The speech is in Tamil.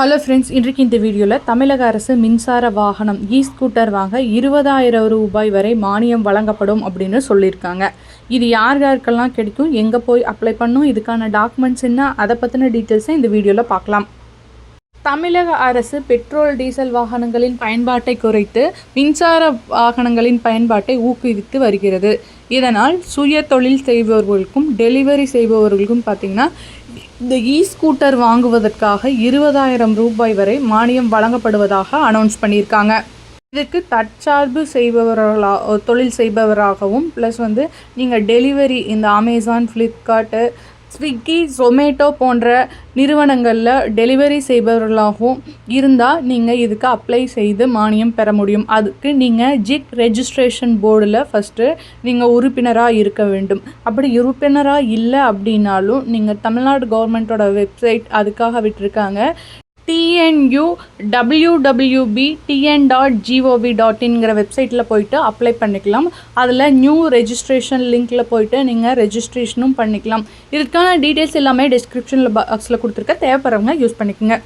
ஹலோ ஃப்ரெண்ட்ஸ் இன்றைக்கு இந்த வீடியோவில் தமிழக அரசு மின்சார வாகனம் இ ஸ்கூட்டர் வாங்க இருபதாயிரம் ரூபாய் வரை மானியம் வழங்கப்படும் அப்படின்னு சொல்லியிருக்காங்க. இது யார் யாருக்கெல்லாம் கிடைக்கும் எங்கே போய் அப்ளை பண்ணும் இதுக்கான டாக்குமெண்ட்ஸ் என்ன அதை பற்றின டீட்டெயில்ஸை இந்த வீடியோவில் பார்க்கலாம். தமிழக அரசு பெட்ரோல் டீசல் வாகனங்களின் பயன்பாட்டை குறைத்து மின்சார வாகனங்களின் பயன்பாட்டை ஊக்குவித்து வருகிறது. இதனால் சுய தொழில் செய்பவர்களுக்கும் டெலிவரி செய்பவர்களுக்கும் பார்த்திங்கன்னா இந்த இ ஸ்கூட்டர் வாங்குவதற்காக இருபதாயிரம் ரூபாய் வரை மானியம் வழங்கப்படுவதாக அனௌன்ஸ் பண்ணியிருக்காங்க. இதுக்கு தற்சார்பு செய்பவர்களா தொழில் செய்பவராகவும் ப்ளஸ் வந்து நீங்கள் டெலிவரி இந்த அமேசான் ஃப்ளிப்கார்ட்டு ஸ்விக்கி ஜொமேட்டோ போன்ற நிறுவனங்களில் டெலிவரி செய்பவர்களாகவும் இருந்தால் நீங்கள் இதுக்கு அப்ளை செய்து மானியம் பெற முடியும். அதுக்கு நீங்கள் ஜிக் ரெஜிஸ்ட்ரேஷன் போர்டில் ஃபஸ்ட்டு நீங்கள் உறுப்பினராக இருக்க வேண்டும். அப்படி உறுப்பினராக இல்லை அப்படின்னாலும் நீங்கள் தமிழ்நாடு கவர்மெண்ட்டோட வெப்சைட் அதுக்காக விட்டிருக்காங்க. TNU WWB TN dot GOV dot இன்ங்கிற வெப்சைட்டில் போயிட்டு அப்ளை பண்ணிக்கலாம். அதில் நியூ ரெஜிஸ்ட்ரேஷன் லிங்க்கில் போயிட்டு நீங்கள் ரெஜிஸ்ட்ரேஷனும் பண்ணிக்கலாம். இதுக்கான டீட்டெயில்ஸ் எல்லாமே டிஸ்கிரிப்ஷனில் பாக்ஸில் கொடுத்துருக்க. தேவைப்படுறவங்க யூஸ் பண்ணிக்கோங்க.